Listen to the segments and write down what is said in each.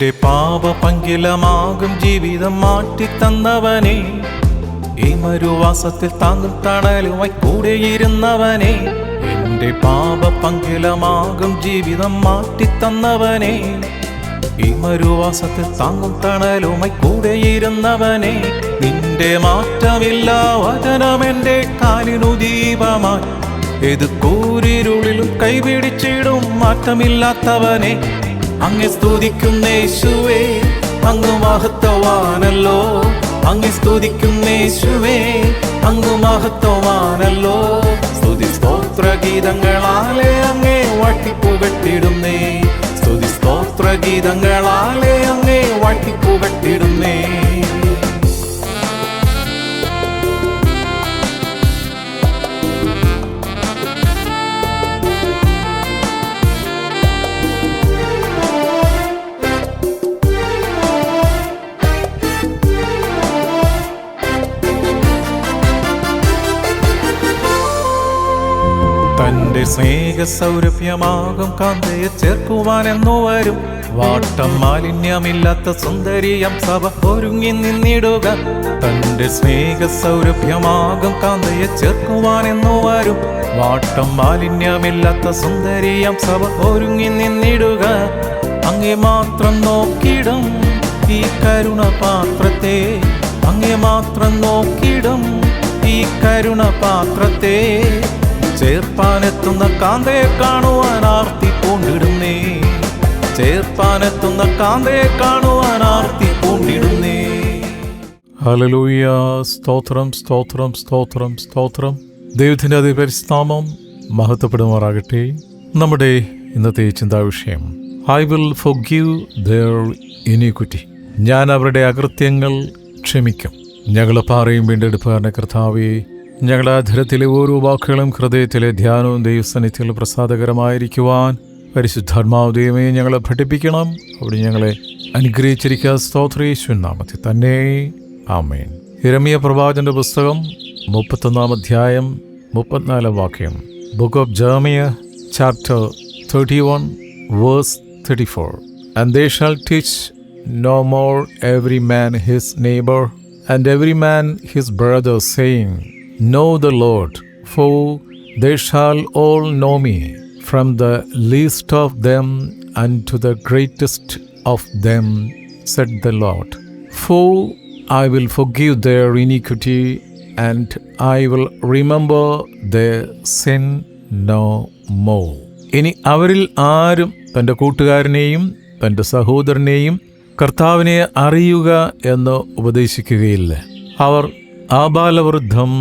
എന്റെ പാപപങ്കിലമാകും ജീവിതം മാറ്റിത്തന്നവനെ. ഈ മരുവാസത്തിൽ താങ്ങും തണലുമായി കൂടെയിരുന്നവനെ. എന്റെ പാപപങ്കിലമാകും ജീവിതം മാറ്റിത്തന്നവനെ. ഈ മരുവാസത്തിൽ താങ്ങും തണലുമായി കൂടെയിരുന്നവനെ. നിന്റെ മാറ്റമില്ല വചനം എന്റെ കാലിനു ദീപമായി ഏത് കൂരിരുളിലും കൈപിടിച്ചിടും മാറ്റമില്ലാത്തവനെ. അങ്ങെ സ്തുതിക്കുന്നേശുവേ അങ്ങ് മഹത്വവാനല്ലോ അങ്ങെ സ്തുതിക്കുന്നേശുവേ അങ്ങ് മഹത്വമാണല്ലോ. സ്തുതി സ്തോത്ര ഗീതങ്ങളാലെ അങ്ങേ വാട്ടിപ്പുകട്ടിടുന്നേ. സ്തുതി സ്തോത്ര ഗീതങ്ങളാലെ അങ്ങേ വാട്ടിപ്പുകട്ടിടുന്നേ. തന്റെ സ്നേഹ സൗരഭ്യമാകും കാന്തയെ ചേർക്കുവാൻ എന്നു വരും. വാട്ടം മാലിന്യമില്ലാത്ത സുന്ദരിയം സഭ ഒരുങ്ങി നിന്നിടുക. തന്റെ സ്നേഹ സൗരഭ്യമാകും കാന്തയെ ചേർക്കുവാൻ എന്നു വരും. വാട്ടം മാലിന്യമില്ലാത്ത സുന്ദരിയം സഭ ഒരുങ്ങി നിന്നിടുക. അങ്ങേ മാത്രം നോക്കിടും ഈ കരുണപാത്രത്തെ. അങ്ങേ മാത്രം നോക്കിടും ഈ കരുണ പാത്രത്തെ ചേർപ്പാനെത്തുന്ന കാന്തയെ കാണുവാൻ ആർത്തി പൂണ്ടിടുന്നേ ചേർപ്പാനെത്തുന്ന കാന്തയെ കാണുവാൻ ആർത്തി പൂണ്ടിടുന്നേ ഹലലൂയ സ്തോത്രം സ്തോത്രം സ്തോത്രം സ്തോത്രം. ദൈവത്തിന്റെ അതിപരിസ്താമം മഹത്വപ്പെടുമാറാകട്ടെ. നമ്മുടെ ഇന്നത്തെ ചിന്താ വിഷയം I will forgive their iniquity ഞാൻ അവരുടെ അകൃത്യങ്ങൾ ക്ഷമിക്കും. ഞങ്ങൾ പാറയും വീണ്ടെടുപ്പുകാരനെ കർത്താവേ ഞങ്ങളുടെ അധരത്തിലെ ഓരോ വാക്കുകളും ഹൃദയത്തിലെ ധ്യാനവും ദൈവസന്നിധിയിൽ പ്രസാദകരമായിരിക്കുവാൻ പരിശുദ്ധാത്മാവ് ദൈവമേ ഞങ്ങളെ പഠിപ്പിക്കണം. അവിടെ ഞങ്ങളെ അനുഗ്രഹിച്ചിരിക്കുക. സ്തോത്രേശ്വൻ നാമത്തിൽ തന്നെ. ആമേൻ. ഇരമിയ പ്രവാചന്റെ പുസ്തകം മുപ്പത്തൊന്നാം അധ്യായം മുപ്പത്തിനാലാം വാക്യം. Book of Jeremiah chapter thirty one verse thirty four and they shall teach no more every man his neighbour and every man his brother saying, Know the Lord, for they shall all know me, from the least of them unto the greatest of them, said the Lord. For I will forgive their iniquity, and I will remember their sin no more. ഇനി അവരിൽ ആരും തന്റെ കൂട്ടുകാരനെയും തന്റെ സഹോദരനെയും കർത്താവിനെ അറിയുക എന്ന് ഉപദേശിക്കുകയില്ല അവർ ആബാലവൃദ്ധം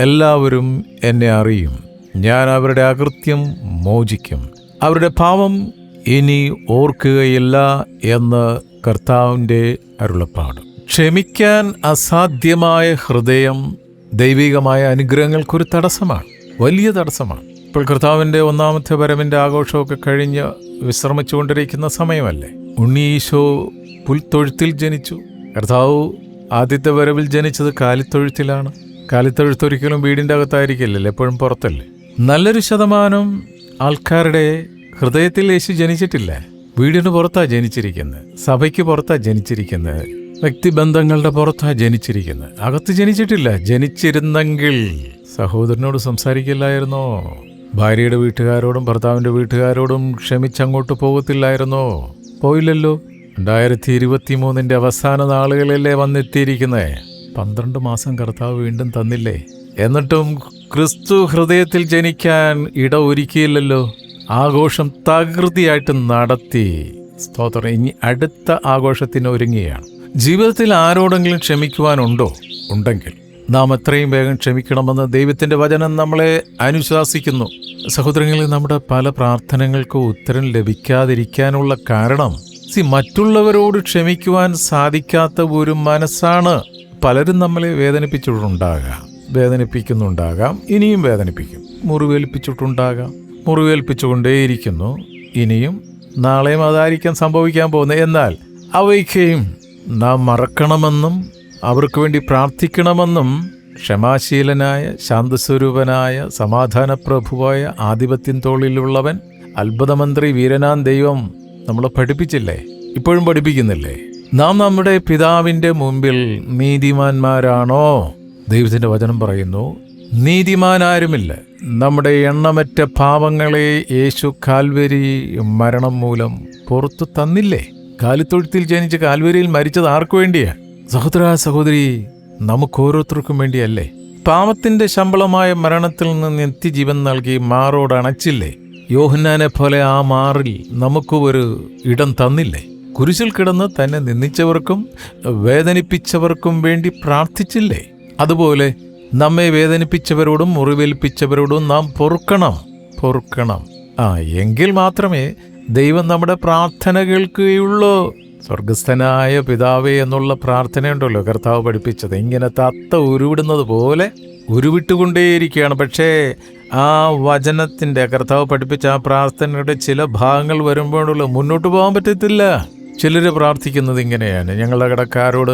എല്ലാവരും എന്നെ അറിയും. ഞാൻ അവരുടെ അകൃത്യം മോചിക്കും. അവരുടെ പാവം ഇനി ഓർക്കുകയില്ല എന്ന് കർത്താവിന്റെ അരുളപ്പാട്. ക്ഷമിക്കാൻ അസാധ്യമായ ഹൃദയം ദൈവികമായ അനുഗ്രഹങ്ങൾക്കൊരു തടസ്സമാണ്. വലിയ തടസ്സമാണ്. ഇപ്പോൾ കർത്താവിന്റെ ഒന്നാമത്തെ വരവിന്റെ ആഘോഷമൊക്കെ കഴിഞ്ഞ് വിശ്രമിച്ചുകൊണ്ടിരിക്കുന്ന സമയമല്ലേ? ഉണ്ണീശോ പുൽത്തൊഴുത്തിൽ ജനിച്ചു. കർത്താവ് ആദ്യത്തെ വരവിൽ ജനിച്ചത് കാലിത്തൊഴുത്തിലാണ്. കാലിത്തൊഴുത്ത് ഒരിക്കലും വീടിന്റെ അകത്തായിരിക്കില്ലല്ലോ എപ്പോഴും പുറത്തല്ലേ? നല്ലൊരു ശതമാനം ആൾക്കാരുടെ ഹൃദയത്തിൽ യേശു ജനിച്ചിട്ടില്ല. വീടിന് പുറത്താ ജനിച്ചിരിക്കുന്നത് സഭയ്ക്ക് പുറത്താ ജനിച്ചിരിക്കുന്നത് വ്യക്തിബന്ധങ്ങളുടെ പുറത്താ ജനിച്ചിരിക്കുന്നത്. അകത്ത് ജനിച്ചിട്ടില്ല ജനിച്ചിരുന്നെങ്കിൽ സഹോദരനോട് സംസാരിക്കില്ലായിരുന്നോ? ഭാര്യയുടെ വീട്ടുകാരോടും ഭർത്താവിന്റെ വീട്ടുകാരോടും ക്ഷമിച്ചങ്ങോട്ട് പോകത്തില്ലായിരുന്നോ? പോയില്ലല്ലോ. രണ്ടായിരത്തി ഇരുപത്തി മൂന്നിന്റെ അവസാന നാളുകളിലേ വന്നെത്തിയിരിക്കുന്നത് പന്ത്രണ്ട് മാസം കർത്താവ് വീണ്ടും തന്നില്ലേ? എന്നിട്ടും ക്രിസ്തു ഹൃദയത്തിൽ ജനിക്കാൻ ഇട ഒരുക്കിയില്ലല്ലോ ആഘോഷം തകൃതിയായിട്ട് നടത്തി. സ്തോത്രം. ഇനി അടുത്ത ആഘോഷത്തിന് ഒരുങ്ങുകയാണ്. ജീവിതത്തിൽ ആരോടെങ്കിലും ക്ഷമിക്കുവാനുണ്ടോ? ഉണ്ടെങ്കിൽ. നാം എത്രയും വേഗം ക്ഷമിക്കണമെന്ന് ദൈവത്തിന്റെ വചനം നമ്മളെ അനുശാസിക്കുന്നു. സഹോദരങ്ങളിൽ നമ്മുടെ പല പ്രാർത്ഥനകൾക്കും ഉത്തരം ലഭിക്കാതിരിക്കാനുള്ള കാരണം സി മറ്റുള്ളവരോട് ക്ഷമിക്കുവാൻ സാധിക്കാത്ത ഒരു മനസ്സാണ് പലരും നമ്മളെ വേദനിപ്പിച്ചിട്ടുണ്ടാകാം. വേദനിപ്പിക്കുന്നുണ്ടാകാം. ഇനിയും വേദനിപ്പിക്കും. മുറിവേൽപ്പിച്ചിട്ടുണ്ടാകാം. മുറിവേൽപ്പിച്ചുകൊണ്ടേയിരിക്കുന്നു. ഇനിയും നാളെയും അതായിരിക്കാം സംഭവിക്കാൻ പോകുന്നത്. എന്നാൽ അവയ്ക്കെയും നാം മറക്കണമെന്നും അവർക്ക് വേണ്ടി പ്രാർത്ഥിക്കണമെന്നും ക്ഷമാശീലനായ ശാന്തസ്വരൂപനായ സമാധാനപ്രഭുവായ ആധിപത്യം തോളിലുള്ളവൻ അത്ഭുതമന്ത്രി വീരനാൻ ദൈവം നമ്മളെ പഠിപ്പിച്ചില്ലേ? ഇപ്പോഴും പഠിപ്പിക്കുന്നില്ലേ? നാം നമ്മുടെ പിതാവിന്റെ മുമ്പിൽ നീതിമാന്മാരാണോ? ദൈവത്തിന്റെ വചനം പറയുന്നു നീതിമാനാരുമില്ല. നമ്മുടെ എണ്ണമറ്റ പാവങ്ങളെ യേശു കാൽവരി മരണം മൂലം പുറത്തു തന്നില്ലേ? കാലിത്തൊഴുത്തിൽ ജനിച്ച് കാൽവരിയിൽ മരിച്ചത് ആർക്കു വേണ്ടിയാ? സഹോദര സഹോദരി നമുക്ക് ഓരോരുത്തർക്കും വേണ്ടിയല്ലേ? പാപത്തിന്റെ ശമ്പളമായ മരണത്തിൽ നിന്ന് നിത്യജീവൻ നൽകി മാറോട് അണച്ചില്ലേ യോഹന്നാനെ പോലെ ആ മാറിൽ നമുക്ക് ഒരു ഇടം തന്നില്ലേ? കുരിശിൽ കിടന്ന് തന്നെ നിന്ദിച്ചവർക്കും വേദനിപ്പിച്ചവർക്കും വേണ്ടി പ്രാർത്ഥിച്ചില്ലേ? അതുപോലെ നമ്മെ വേദനിപ്പിച്ചവരോടും മുറിവേൽപ്പിച്ചവരോടും നാം പൊറുക്കണം പൊറുക്കണം. ആ എങ്കിൽ മാത്രമേ ദൈവം നമ്മുടെ പ്രാർത്ഥന കേൾക്കുകയുള്ളൂ. സ്വർഗസ്ഥനായ പിതാവേ എന്നുള്ള പ്രാർത്ഥനയുണ്ടല്ലോ കർത്താവ് പഠിപ്പിച്ചത്. ഇങ്ങനെ തത്ത ഉരുവിടുന്നത് പോലെ ഉരുവിട്ടുകൊണ്ടേയിരിക്കുകയാണ്. പക്ഷേ ആ വചനത്തിന്റെ കർത്താവ് പഠിപ്പിച്ച ആ പ്രാർത്ഥനയുടെ ചില ഭാഗങ്ങൾ വരുമ്പോഴുള്ള മുന്നോട്ട് പോകാൻ പറ്റത്തില്ല. ചിലർ പ്രാർത്ഥിക്കുന്നത് ഇങ്ങനെയാണ്. ഞങ്ങളുടെ കടക്കാരോട്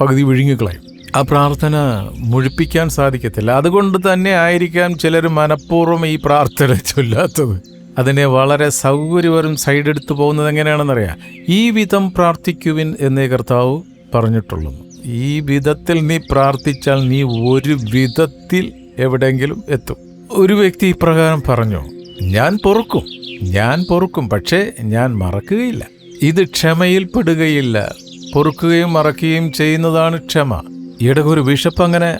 പകുതി വിഴുങ്ങിക്കളയും. ആ പ്രാർത്ഥന മുഴിപ്പിക്കാൻ സാധിക്കത്തില്ല. അതുകൊണ്ട് തന്നെ ആയിരിക്കാം ചിലർ മനഃപൂർവം ഈ പ്രാർത്ഥന ചൊല്ലാത്തത്. അതിനെ വളരെ സൗകര്യവരും സൈഡ് എടുത്തു പോകുന്നത് എങ്ങനെയാണെന്നറിയാം. ഈ വിധം പ്രാർത്ഥിക്കുവിൻ എന്നേ കർത്താവ് പറഞ്ഞിട്ടുള്ളൂ. ഈ വിധത്തിൽ നീ പ്രാർത്ഥിച്ചാൽ നീ ഒരു വിധത്തിൽ എവിടെയെങ്കിലും എത്തും. ഒരു വ്യക്തി ഇപ്രകാരം പറഞ്ഞു ഞാൻ പൊറുക്കും. ഞാൻ പൊറുക്കും പക്ഷേ ഞാൻ മറക്കുകയില്ല. ഇത് ക്ഷമയിൽ പെടുകയില്ല. പൊറുക്കുകയും മറക്കുകയും ചെയ്യുന്നതാണ് ക്ഷമ. ഒരു ബിഷപ്പ് അങ്ങനെ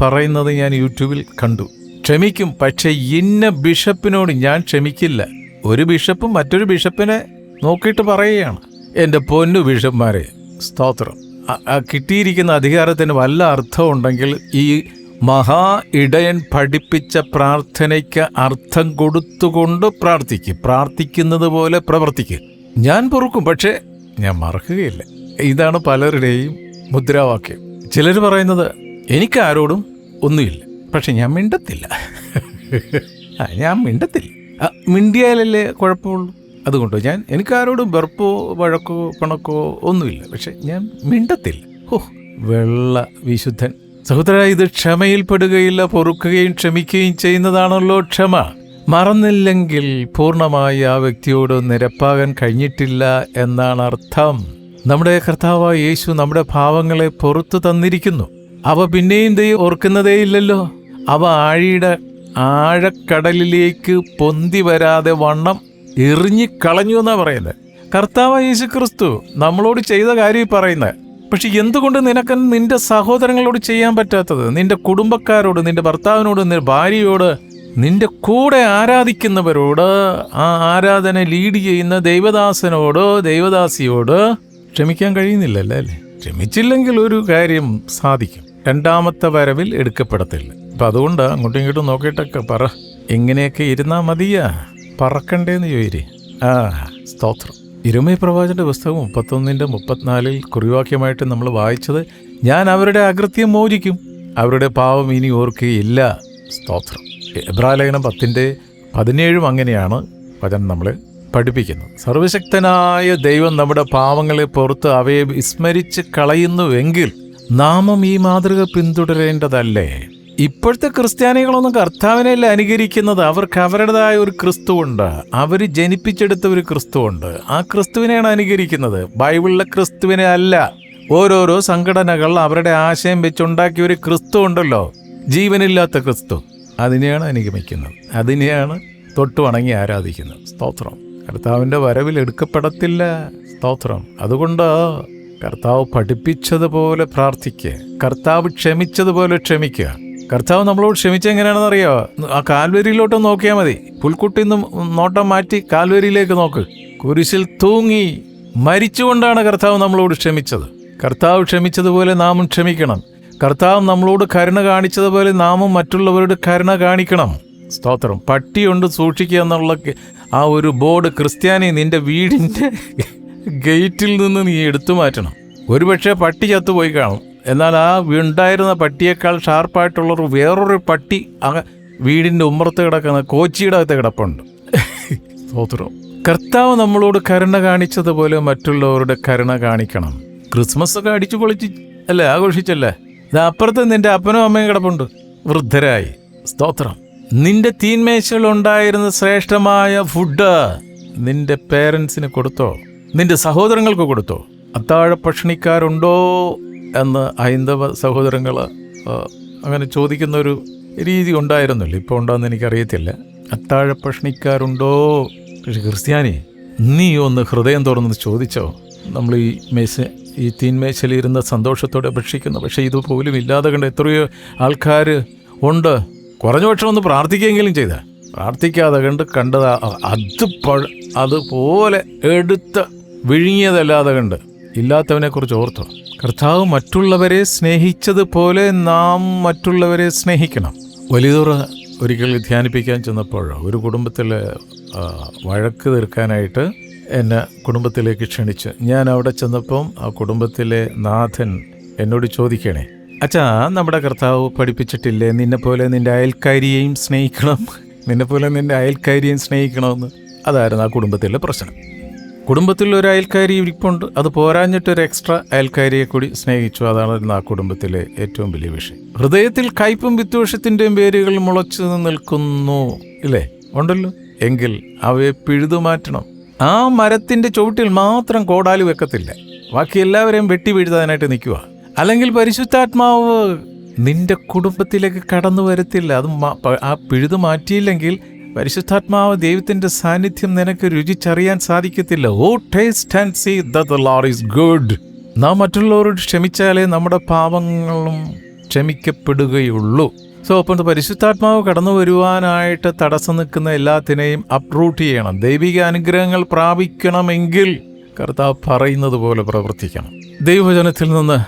പറയുന്നത് ഞാൻ യൂട്യൂബിൽ കണ്ടു. ക്ഷമിക്കും പക്ഷേ ഇന്ന ബിഷപ്പിനോട് ഞാൻ ക്ഷമിക്കില്ല. ഒരു ബിഷപ്പും മറ്റൊരു ബിഷപ്പിനെ നോക്കിയിട്ട് പറയുകയാണ്. എന്റെ പൊന്നു ബിഷപ്പ്മാരെ സ്തോത്രം. കിട്ടിയിരിക്കുന്ന അധികാരത്തിന് വല്ല അർത്ഥമുണ്ടെങ്കിൽ ഈ മഹാ ഇടയൻ പഠിപ്പിച്ച പ്രാർത്ഥനയ്ക്ക് അർത്ഥം കൊടുത്തുകൊണ്ട് പ്രാർത്ഥിക്കും. പ്രാർത്ഥിക്കുന്നത് പോലെ പ്രവർത്തിക്കും. ഞാൻ പൊറുക്കും പക്ഷേ ഞാൻ മറക്കുകയില്ല. ഇതാണ് പലരുടെയും മുദ്രാവാക്യം. ചിലർ പറയുന്നത് എനിക്ക് ആരോടും ഒന്നുമില്ല. പക്ഷെ ഞാൻ മിണ്ടത്തില്ല. ഞാൻ മിണ്ടത്തില്ല. മിണ്ടിയാലല്ലേ കുഴപ്പമുള്ളൂ? അതുകൊണ്ട് ഞാൻ എനിക്കാരോടും വെറുപ്പോ വഴക്കോ പണക്കോ ഒന്നുമില്ല. പക്ഷെ ഞാൻ മിണ്ടത്തില്ല. ഓ വെള്ള വിശുദ്ധൻ. സഹോദര ഇത് ക്ഷമയിൽപ്പെടുകയില്ല പൊറുക്കുകയും ക്ഷമിക്കുകയും ചെയ്യുന്നതാണല്ലോ ക്ഷമ. മറന്നില്ലെങ്കിൽ പൂർണമായി ആ വ്യക്തിയോട് നിരപ്പാകാൻ കഴിഞ്ഞിട്ടില്ല എന്നാണ് അർത്ഥം നമ്മുടെ കർത്താവ് യേശു നമ്മുടെ ഭാവങ്ങളെ പുറത്തു തന്നിരിക്കുന്നു. അവ പിന്നെയും ദൈവം ഓർക്കുന്നതേയില്ലല്ലോ അവ ആഴിയുടെ ആഴക്കടലിലേക്ക് പൊന്തി വരാതെ വണ്ണം എറിഞ്ഞിക്കളഞ്ഞു എന്നാ പറയുന്നത്. കർത്താവ് യേശു ക്രിസ്തു നമ്മളോട് ചെയ്ത കാര്യം പറയുന്നത്. പക്ഷെ എന്തുകൊണ്ട് നിനക്ക് നിന്റെ സഹോദരങ്ങളോട് ചെയ്യാൻ പറ്റാത്തത്? നിന്റെ കുടുംബക്കാരോട് നിന്റെ ഭർത്താവിനോട് നിന്റെ ഭാര്യയോട് നിന്റെ കൂടെ ആരാധിക്കുന്നവരോട് ആ ആരാധന ലീഡ് ചെയ്യുന്ന ദൈവദാസനോടോ ദൈവദാസിയോട് ക്ഷമിക്കാൻ കഴിയുന്നില്ലല്ലേ? അല്ലേ? ക്ഷമിച്ചില്ലെങ്കിൽ ഒരു കാര്യം സാധിക്കും. രണ്ടാമത്തെ വരവിൽ എടുക്കപ്പെടത്തില്ല. അപ്പം അതുകൊണ്ട് അങ്ങോട്ടും ഇങ്ങോട്ടും നോക്കിയിട്ടൊക്കെ പറ. എങ്ങനെയൊക്കെ ഇരുന്നാൽ മതിയാ? പറക്കണ്ടേന്ന് ചോദിരി. ആ സ്തോത്രം. ഇരുമയ പ്രവാചന്റെ പുസ്തകം മുപ്പത്തൊന്നിന്റെ മുപ്പത്തിനാലിൽ കുറിവാക്യമായിട്ട് നമ്മൾ വായിച്ചത് ഞാൻ അവരുടെ അകൃത്യം മോചിക്കും അവരുടെ പാവം ഇനി ഓർക്കുകയില്ല. സ്തോത്രം. എബ്രാലേഖനം പത്തിന്റെ പതിനേഴും അങ്ങനെയാണ് വചനം നമ്മൾ പഠിപ്പിക്കുന്നത്. സർവശക്തനായ ദൈവം നമ്മുടെ പാവങ്ങളെ പുറത്ത് അവയെ വിസ്മരിച്ച് കളയുന്നുവെങ്കിൽ നാമം ഈ മാതൃക പിന്തുടരേണ്ടതല്ലേ? ഇപ്പോഴത്തെ ക്രിസ്ത്യാനികളൊന്നും കർത്താവിനെയല്ല അനുകരിക്കുന്നത്? അവർക്ക് അവരുടേതായ ഒരു ക്രിസ്തുവുണ്ട്. അവർ ജനിപ്പിച്ചെടുത്ത ഒരു ക്രിസ്തുവുണ്ട്. ആ ക്രിസ്തുവിനെയാണ് അനുകരിക്കുന്നത്. ബൈബിളിലെ ക്രിസ്തുവിനെ അല്ല. ഓരോരോ സംഘടനകൾ അവരുടെ ആശയം വെച്ചുണ്ടാക്കിയ ഒരു ക്രിസ്തു ഉണ്ടല്ലോ ജീവനില്ലാത്ത ക്രിസ്തു. അതിനെയാണ് അനുഗമിക്കുന്നത്. അതിനെയാണ് തൊട്ടു വണങ്ങി ആരാധിക്കുന്നത്. സ്തോത്രം. കർത്താവിന്റെ വരവിൽ എടുക്കപ്പെടത്തില്ല. സ്തോത്രം. അതുകൊണ്ട് കർത്താവ് പഠിപ്പിച്ചതുപോലെ പ്രാർത്ഥിക്കുക. കർത്താവ് ക്ഷമിച്ചതുപോലെ ക്ഷമിക്കുക. കർത്താവ് നമ്മളോട് ക്ഷമിച്ചെങ്ങനെയാണെന്ന് അറിയോ ആ കാൽവരിയിലോട്ട് നോക്കിയാൽ മതി. പുൽക്കുട്ടിൽ നിന്ന് നോട്ടം മാറ്റി കാൽവരിയിലേക്ക് നോക്ക്. കുരിശിൽ തൂങ്ങി മരിച്ചുകൊണ്ടാണ് കർത്താവ് നമ്മളോട് ക്ഷമിച്ചത്. കർത്താവ് ക്ഷമിച്ചതുപോലെ നാമും ക്ഷമിക്കണം. കർത്താവ് നമ്മളോട് കരുണ കാണിച്ചതുപോലെ നാമും മറ്റുള്ളവരോട് കരുണ കാണിക്കണം. സ്തോത്രം. പട്ടിയുണ്ട് സൂക്ഷിക്കുക എന്നുള്ള ആ ഒരു ബോർഡ് ക്രിസ്ത്യാനി നിന്റെ വീടിന്റെ ഗേറ്റിൽ നിന്ന് നീ എടുത്തു മാറ്റണം. ഒരുപക്ഷെ പട്ടി ചത്തുപോയി കാണും. എന്നാൽ ആ ഉണ്ടായിരുന്ന പട്ടിയേക്കാൾ ഷാർപ്പായിട്ടുള്ളൊരു വേറൊരു പട്ടി ആ വീടിന്റെ ഉമ്മറത്ത് കിടക്കുന്ന കോച്ചിയുടെ അകത്ത് കിടപ്പുണ്ട്. സ്തോത്രം. കർത്താവ് നമ്മളോട് കരുണ കാണിച്ചതുപോലെ മറ്റുള്ളവരുടെ കരുണ കാണിക്കണം. ക്രിസ്മസ് ഒക്കെ അടിച്ചു പൊളിച്ച് അല്ലേ ആഘോഷിച്ചല്ലേ? ഇത് അപ്പുറത്ത് നിന്റെ അപ്പനും അമ്മയും കിടപ്പുണ്ട്. വൃദ്ധരായി. സ്തോത്രം. നിന്റെ തീന്മേശയിൽ ഉണ്ടായിരുന്ന ശ്രേഷ്ഠമായ ഫുഡ് നിന്റെ പേരൻസിന് കൊടുത്തോ? നിന്റെ സഹോദരങ്ങൾക്ക് കൊടുത്തോ? അത്താഴ ഭക്ഷണിക്കാരുണ്ടോ? എന്ന് ഹൈന്ദവ സഹോദരങ്ങൾ അങ്ങനെ ചോദിക്കുന്ന ഒരു രീതി ഉണ്ടായിരുന്നില്ല. ഇപ്പോൾ ഉണ്ടോയെന്ന് എനിക്കറിയത്തില്ല. അത്താഴ പ്രശ്നിക്കാറുണ്ടോ പക്ഷെ ക്രിസ്ത്യാനി നീ ഒന്ന് ഹൃദയം തുറന്ന് ചോദിച്ചോ? നമ്മൾ ഈ മേശ ഈ തീന്മേശലിരുന്ന് സന്തോഷത്തോടെ ഭക്ഷിക്കുന്നു പക്ഷേ ഇതുപോലും ഇല്ലാതെ കണ്ട് എത്രയോ ആൾക്കാർ ഉണ്ട്. കുറഞ്ഞ പക്ഷം ഒന്ന് പ്രാർത്ഥിക്കുകയെങ്കിലും ചെയ്ത. പ്രാർത്ഥിക്കാതെ കണ്ട് കണ്ടത് അത് അതുപോലെ എടുത്ത് വിഴുങ്ങിയതല്ലാതെ കണ്ട്. ഇല്ലാത്തവനെക്കുറിച്ച് ഓർത്തോ? കർത്താവ് മറ്റുള്ളവരെ സ്നേഹിച്ചതുപോലെ നാം മറ്റുള്ളവരെ സ്നേഹിക്കണം. വലിയതുറ ഒരിക്കൽ ധ്യാനിപ്പിക്കാൻ ചെന്നപ്പോൾ ഒരു കുടുംബത്തിൽ വഴക്ക് തീർക്കാനായിട്ട് എന്നെ കുടുംബത്തിലേക്ക് ക്ഷണിച്ച്. ഞാൻ അവിടെ ചെന്നപ്പം ആ കുടുംബത്തിലെ നാഥൻ എന്നോട് ചോദിക്കണേ അച്ഛാ നമ്മുടെ കർത്താവ് പഠിപ്പിച്ചിട്ടില്ലേ? നിന്നെപ്പോലെ നിന്റെ അയൽക്കാരിയെയും സ്നേഹിക്കണം. നിന്നെപ്പോലെ നിന്റെ അയൽക്കാരിയെയും സ്നേഹിക്കണമെന്ന്. അതായിരുന്നു ആ കുടുംബത്തിലെ പ്രശ്നം. കുടുംബത്തിൽ ഒരു അയൽക്കാരി ഇരിപ്പുണ്ട്. അത് പോരാഞ്ഞിട്ട് ഒരു എക്സ്ട്രാ അയൽക്കാരിയെ കൂടി സ്നേഹിച്ചു. അതാണ് ആ കുടുംബത്തിലെ ഏറ്റവും വലിയ വിഷയം. ഹൃദയത്തിൽ കയ്പും വിദ്വേഷത്തിന്റെയും പേരുകൾ മുളച്ചു നിൽക്കുന്നു. ഇല്ലേ? ഉണ്ടല്ലോ. എങ്കിൽ അവയെ പിഴുതു മാറ്റണം. ആ മരത്തിന്റെ ചുവട്ടിൽ മാത്രം കോടാലി വെക്കത്തില്ല. ബാക്കി എല്ലാവരെയും വെട്ടി വീഴുതാനായിട്ട് നിൽക്കുക. അല്ലെങ്കിൽ പരിശുദ്ധാത്മാവ് നിന്റെ കുടുംബത്തിലേക്ക് കടന്നു വരത്തില്ല. അത് ആ പിഴുതു മാറ്റിയില്ലെങ്കിൽ പരിശുദ്ധാത്മാവ് ദൈവത്തിന്റെ സാന്നിധ്യം നിനക്ക് രുചിച്ചറിയാൻ സാധിക്കത്തില്ല. O taste and see the Lord is good നാം മറ്റുള്ളവരോട് ക്ഷമിച്ചാലേ നമ്മുടെ പാപങ്ങളും ക്ഷമിക്കപ്പെടുകയുള്ളൂ. സോ അപ്പം പരിശുദ്ധാത്മാവ് കടന്നു വരുവാനായിട്ട് തടസ്സം നിൽക്കുന്ന എല്ലാത്തിനെയും അപ്രൂട്ട് ചെയ്യണം. ദൈവിക അനുഗ്രഹങ്ങൾ പ്രാപിക്കണമെങ്കിൽ കർത്താവ് പറയുന്നത് പോലെ പ്രവർത്തിക്കണം. ദൈവവചനത്തിൽ നിന്ന്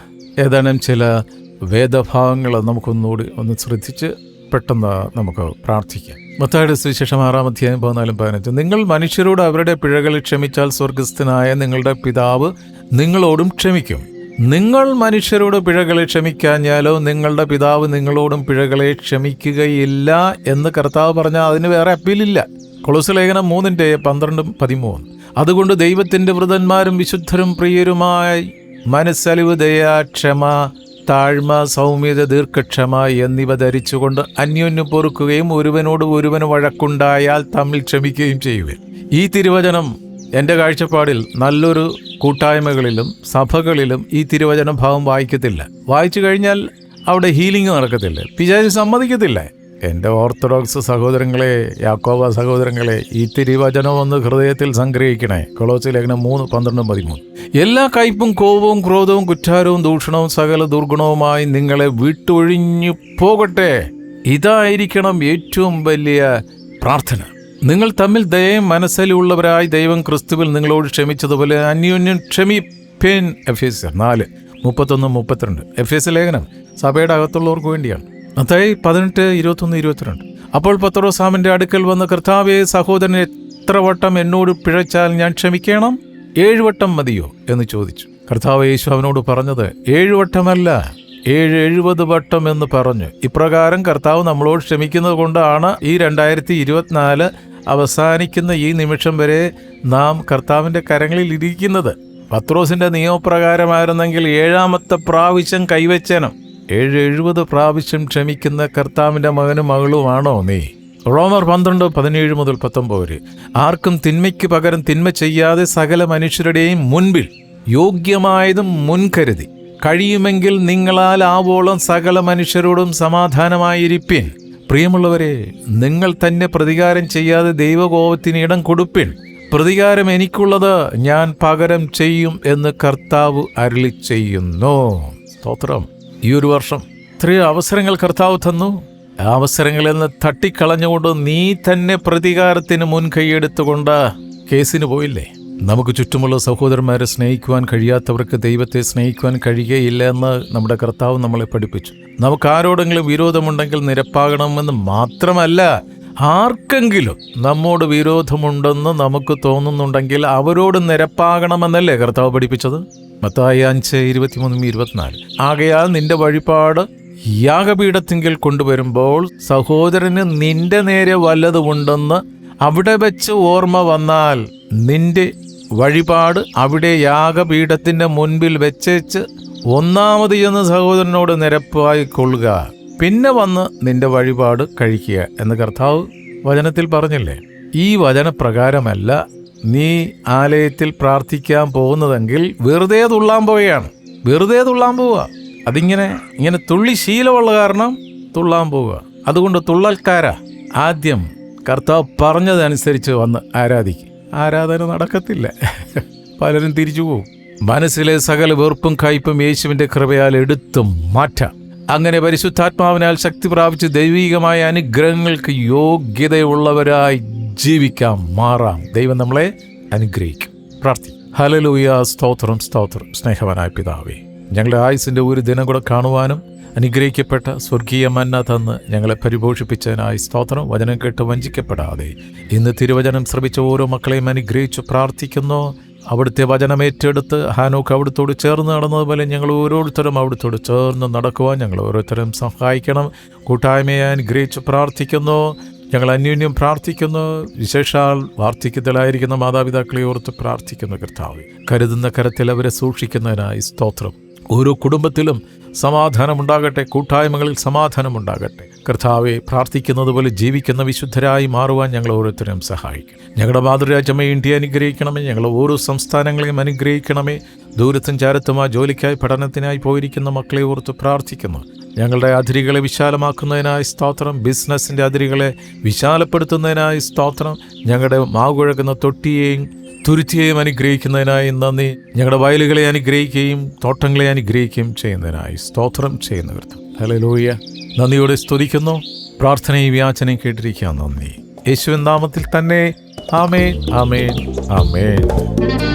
ഏതാനും ചില വേദഭാഗങ്ങൾ നമുക്കൊന്നുകൂടി ഒന്ന് ശ്രദ്ധിച്ച് പെട്ടെന്ന് നമുക്ക് പ്രാർത്ഥിക്കാം. മത്തായുടെ സുവിശേഷം ആറാം അധ്യായം പതിനാലും പതിനഞ്ച്. നിങ്ങൾ മനുഷ്യരോട് അവരുടെ പിഴകൾ ക്ഷമിച്ചാൽ സ്വർഗസ്ഥനായ നിങ്ങളുടെ പിതാവ് നിങ്ങളോടും ക്ഷമിക്കും. നിങ്ങൾ മനുഷ്യരോട് പിഴകളെ ക്ഷമിക്കാഞ്ഞാലോ നിങ്ങളുടെ പിതാവ് നിങ്ങളോടും പിഴകളെ ക്ഷമിക്കുകയില്ല എന്ന് കർത്താവ് പറഞ്ഞാൽ അതിന് വേറെ അപ്പീലില്ല. കൊളുസ് ലേഖനം മൂന്നിന്റെ പന്ത്രണ്ടും പതിമൂന്ന്. അതുകൊണ്ട് ദൈവത്തിന്റെ വൃതന്മാരും വിശുദ്ധരും പ്രിയരുമായി മനസ്സലിവ് ദയ ക്ഷമ താഴ്മ സൗമ്യത ദീർഘക്ഷമ എന്നിവ ധരിച്ചുകൊണ്ട് അന്യോന്യം പൊറുക്കുകയും ഒരുവനോട് ഒരുവന് വഴക്കുണ്ടായാൽ തമ്മിൽ ക്ഷമിക്കുകയും ചെയ്യുക ഈ തിരുവചനം എന്റെ കാഴ്ചപ്പാടിൽ നല്ലൊരു കൂട്ടായ്മകളിലും സഭകളിലും ഈ തിരുവചന ഭാവം വായിക്കത്തില്ല. വായിച്ചു കഴിഞ്ഞാൽ അവിടെ ഹീലിംഗ് നടക്കത്തില്ല. പിശാചി സമ്മതിക്കത്തില്ല. എന്റെ ഓർത്തഡോക്സ് സഹോദരങ്ങളെ യാക്കോബ സഹോദരങ്ങളെ ഈ തിരുവചനം ഒന്ന് ഹൃദയത്തിൽ സംഗ്രഹിക്കണേ. കൊളോസി ലേഖനം മൂന്ന് പന്ത്രണ്ടും പതിമൂന്ന്. എല്ലാ കയ്പും കോപവും ക്രോധവും കുറ്റാരവും ദൂഷണവും സകല ദുർഗുണവുമായി നിങ്ങളെ വിട്ടൊഴിഞ്ഞു പോകട്ടെ. ഇതായിരിക്കണം ഏറ്റവും വലിയ പ്രാർത്ഥന. നിങ്ങൾ തമ്മിൽ ദയയും മനസ്സിലുള്ളവരായി ദൈവം ക്രിസ്തുവിൽ നിങ്ങളോട് ക്ഷമിച്ചതുപോലെ അന്യോന്യം ക്ഷമിപ്പേൻ. എഫ് എസ് നാല് മുപ്പത്തൊന്ന് മുപ്പത്തിരണ്ട്. എഫ് എസ് ലേഖനം സഭയുടെ അകത്തുള്ളവർക്ക് വേണ്ടിയാണ്. അതായി പതിനെട്ട് ഇരുപത്തൊന്ന് ഇരുപത്തിരണ്ട്. അപ്പോൾ പത്രോസാമിന്റെ അടുക്കൽ വന്ന കർത്താവെ സഹോദരൻ എത്ര വട്ടം എന്നോട് പിഴച്ചാൽ ഞാൻ ക്ഷമിക്കണം? ഏഴുവട്ടം മതിയോ? എന്ന് ചോദിച്ചു. കർത്താവ് യേശു അവനോട് പറഞ്ഞത് ഏഴുവട്ടമല്ല ഏഴ് എഴുപത് വട്ടം എന്ന് പറഞ്ഞു. ഇപ്രകാരം കർത്താവ് നമ്മളോട് ക്ഷമിക്കുന്നത് കൊണ്ടാണ് ഈ രണ്ടായിരത്തി ഇരുപത്തിനാല് അവസാനിക്കുന്ന ഈ നിമിഷം വരെ നാം കർത്താവിന്റെ കരങ്ങളിൽ ഇരിക്കുന്നത്. പത്രോസിന്റെ നിയമപ്രകാരമായിരുന്നെങ്കിൽ ഏഴാമത്തെ പ്രാവശ്യം കൈവച്ചനം. ഏഴ് എഴുപത് പ്രാവശ്യം ക്ഷമിക്കുന്ന കർത്താവിന്റെ മകനും മകളുമാണോ നീ? റോമർ പന്ത്രണ്ട് പതിനേഴ് മുതൽ പത്തൊമ്പത് വരെ. ആർക്കും തിന്മയ്ക്ക് പകരം തിന്മ ചെയ്യാതെ സകല മനുഷ്യരുടെയും മുൻപിൽ യോഗ്യമായതും മുൻകരുതി. കഴിയുമെങ്കിൽ നിങ്ങളാൽ ആവോളം സകല മനുഷ്യരോടും സമാധാനമായിരിപ്പിൻ. പ്രിയമുള്ളവരെ നിങ്ങൾ തന്നെ പ്രതികാരം ചെയ്യാതെ ദൈവകോപത്തിന് ഇടം കൊടുപ്പിൻ. പ്രതികാരം എനിക്കുള്ളത് ഞാൻ പകരം ചെയ്യും എന്ന് കർത്താവ് അരളി ചെയ്യുന്നു. സ്തോത്രം. ഈ ഒരു വർഷം ഇത്രയും അവസരങ്ങൾ കർത്താവ് തന്നു. അവസരങ്ങളിൽ നിന്ന് തട്ടിക്കളഞ്ഞുകൊണ്ട് നീ തന്നെ പ്രതികാരത്തിന് മുൻകൈയെടുത്തുകൊണ്ട് കേസിന് പോയില്ലേ? നമുക്ക് ചുറ്റുമുള്ള സഹോദരന്മാരെ സ്നേഹിക്കുവാൻ കഴിയാത്തവർക്ക് ദൈവത്തെ സ്നേഹിക്കുവാൻ കഴിയുകയില്ല എന്ന് നമ്മുടെ കർത്താവ് നമ്മളെ പഠിപ്പിച്ചു. നമുക്ക് ആരോടെങ്കിലും വിരോധമുണ്ടെങ്കിൽ നിരപ്പാകണമെന്ന് മാത്രമല്ല ആർക്കെങ്കിലും നമ്മോട് വിരോധമുണ്ടെന്ന് നമുക്ക് തോന്നുന്നുണ്ടെങ്കിൽ അവരോട് നിരപ്പാകണമെന്നല്ലേ കർത്താവ് പഠിപ്പിച്ചത്? മത്തായി അഞ്ച് ഇരുപത്തിമൂന്നും ഇരുപത്തിനാല്. ആകയാൽ നിന്റെ വഴിപാട് യാഗപീഠത്തിങ്കിൽ കൊണ്ടുവരുമ്പോൾ സഹോദരന് നിന്റെ നേരെ വല്ലതുമുണ്ടെന്ന് അവിടെ വെച്ച് ഓർമ്മ വന്നാൽ നിന്റെ വഴിപാട് അവിടെ യാഗപീഠത്തിന്റെ മുൻപിൽ വെച്ചേച്ച് ഒന്നാമത് എന്ന് സഹോദരനോട് നിരപ്പായി കൊള്ളുക. പിന്നെ വന്ന് നിന്റെ വഴിപാട് കഴിക്കുക എന്ന് കർത്താവ് വചനത്തിൽ പറഞ്ഞില്ലേ? ഈ വചനപ്രകാരമല്ല നീ ആലയത്തിൽ പ്രാർത്ഥിക്കാൻ പോകുന്നതെങ്കിൽ വെറുതെ തുള്ളാൻ പോവുകയാണ് വെറുതെ തുള്ളാൻ പോവുക അതിങ്ങനെ ഇങ്ങനെ തുള്ളി ശീലമുള്ള കാരണം തുള്ളാൻ പോവുക അതുകൊണ്ട് തുള്ളൽക്കാരാ. ആദ്യം കർത്താവ് പറഞ്ഞതനുസരിച്ച് വന്ന് ആരാധിക്കും. ആരാധന നടക്കത്തില്ല. പലരും തിരിച്ചു പോകും മനസ്സിലെ സകല വെറുപ്പും കയ്പും യേശുവിന്റെ കൃപയാൽ എടുത്തും മാറ്റാം. അങ്ങനെ പരിശുദ്ധാത്മാവിനാൽ ശക്തി പ്രാപിച്ച് ദൈവികമായ അനുഗ്രഹങ്ങൾക്ക് യോഗ്യതയുള്ളവരായി ജീവിക്കാം മാറാം. ദൈവം നമ്മളെ അനുഗ്രഹിക്കും. പ്രാർത്ഥി ഹലലൂയ സ്തോത്രം സ്തോത്രം. സ്നേഹവനായ പിതാവേ ഞങ്ങളുടെ ആയുസിന്റെ ഒരു ദിനം കൂടെ കാണുവാനും അനുഗ്രഹിക്കപ്പെട്ട സ്വർഗീയ മന്ന തന്ന് ഞങ്ങളെ പരിപോഷിപ്പിച്ചതിനായി സ്തോത്രം വചനം കേട്ട് വഞ്ചിക്കപ്പെടാതെ ഇന്ന് തിരുവചനം ശ്രമിച്ച ഓരോ മക്കളെയും അനുഗ്രഹിച്ചു പ്രാർത്ഥിക്കുന്നു. അവിടുത്തെ വചനം ഏറ്റെടുത്ത് ഹാനോക്ക് അവിടുത്തോട് ചേർന്ന് നടന്നതുപോലെ ഞങ്ങൾ ഓരോരുത്തരും അവിടുത്തോട് ചേർന്ന് നടക്കുവാൻ ഞങ്ങൾ ഓരോരുത്തരും സഹായിക്കണം. കൂട്ടായ്മയെ അനുഗ്രഹിച്ച് പ്രാർത്ഥിക്കുന്നു. ഞങ്ങൾ അന്യോന്യം പ്രാർത്ഥിക്കുന്നു. വിശേഷാൽ വാർദ്ധക്യത്തിലായിരിക്കുന്ന മാതാപിതാക്കളെ ഓർത്ത് പ്രാർത്ഥിക്കുന്നു കർത്താവ് കരുതുന്ന കരത്തിൽ അവരെ സൂക്ഷിക്കുന്നതിനായി സ്തോത്രം. ഓരോ കുടുംബത്തിലും സമാധാനമുണ്ടാകട്ടെ കൂട്ടായ്മകളിൽ സമാധാനമുണ്ടാകട്ടെ. കർത്താവെ പ്രാർത്ഥിക്കുന്നത് പോലെ ജീവിക്കുന്ന വിശുദ്ധരായി മാറുവാൻ ഞങ്ങൾ ഓരോരുത്തരും സഹായിക്കും. ഞങ്ങളുടെ മാതൃരാജ്യമേ ഇന്ത്യ അനുഗ്രഹിക്കണമേ ഞങ്ങൾ ഓരോ സംസ്ഥാനങ്ങളെയും അനുഗ്രഹിക്കണമേ. ദൂരത്തും ചാരത്തുമായി ജോലിക്കായി പഠനത്തിനായി പോയിരിക്കുന്ന മക്കളെ ഓർത്ത് പ്രാർത്ഥിക്കുന്നു. ഞങ്ങളുടെ അതിരുകളെ വിശാലമാക്കുന്നതിനായി സ്തോത്രം ബിസിനസ്സിന്റെ അതിരുകളെ വിശാലപ്പെടുത്തുന്നതിനായി സ്തോത്രം ഞങ്ങളുടെ മാകുഴക്കുന്ന തൊട്ടിയെയും തുരുത്തിയെയും അനുഗ്രഹിക്കുന്നതിനായി നന്ദി. ഞങ്ങളുടെ വയലുകളെ അനുഗ്രഹിക്കുകയും തോട്ടങ്ങളെ അനുഗ്രഹിക്കുകയും ചെയ്യുന്നതിനായി സ്തോത്രം ചെയ്യുന്നവർ. ഹലോ ഹലലോയ നന്ദിയോടെ സ്തുതിക്കുന്നു. പ്രാർത്ഥനയും വ്യാചനയും കേട്ടിരിക്കുക നന്ദി. യേശുവിൻ നാമത്തിൽ തന്നെ. ആമേ ആമേ ആമേൻ.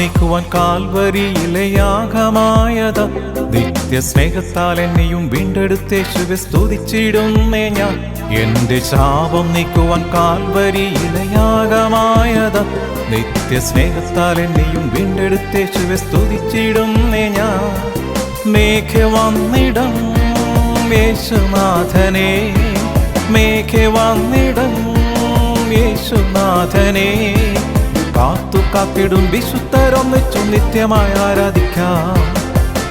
നീക്കുവാൻ കാൽവരിയിലെ നിത്യ സ്നേഹത്താൽ എന്നെയും വീണ്ടെടുത്തേശുവെ സ്തുതിച്ചിടുന്നേ ഞാൻ. എന്റെ ശാപം നീക്കുവാൻ കാൽവരിയിലെ നിത്യ സ്നേഹത്താൽ എന്നെയും വീണ്ടെടുത്തേശുവെ സ്തുതിച്ചിടുന്നേ ഞാൻ. മേഘ വന്നിടം യേശുനാഥനെ. മേഘ വന്നിടം യേശുനാഥനെ. കാത്തു കാത്തിടും വിശുദ്ധരൊന്നിച്ചും നിത്യമായി ആരാധിക്കാം.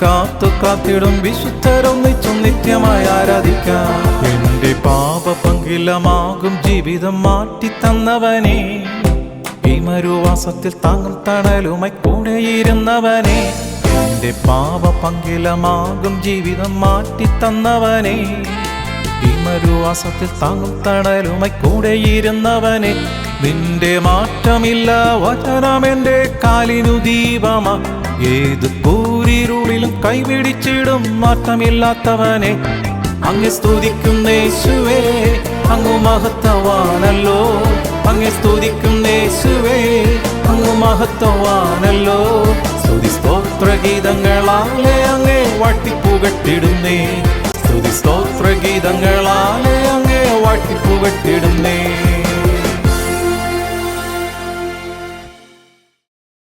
കാത്തു കാത്തിടും വിശുദ്ധരൊന്നിച്ചും നിത്യമായി ആരാധിക്കാം. എന്റെ പാപ പങ്കിലമാകും ജീവിതം മാറ്റി തന്നവനെ. ഈ മരുവാസത്തിൽ താങ്ങും തണലുമായി കൂടെയിരുന്നവനെ എന്റെ പാപ പങ്കിലമാകും ജീവിതം മാറ്റി തന്നവനെ. ഈ മരുവാസത്തിൽ താങ്ങും തണലുമായി കൂടെയിരുന്നവനെ നിന്റെ മാറ്റമില്ല വചനം എന്റെ കാലിനു ദീപമ. ഏത് പൂരിരുളിലും കൈപിടിച്ചിടും മാറ്റമില്ലാത്തവനെ. അങ്ങ് സ്തുതിക്കുന്നേശുവേ അങ്ങ് മഹത്വവാനല്ലോ. അങ്ങ് സ്തുതിക്കുന്നേശുവേ അങ്ങ് മഹത്വവാനല്ലോ. സ്തുതി സ്തോത്രഗീതങ്ങളാലെ അങ്ങേ വാട്ടിപ്പുകട്ടിടുന്നേ. സ്തുതി സ്തോത്രഗീതങ്ങളാലെ അങ്ങേ വാട്ടിപ്പുകട്ടിടുന്നേ.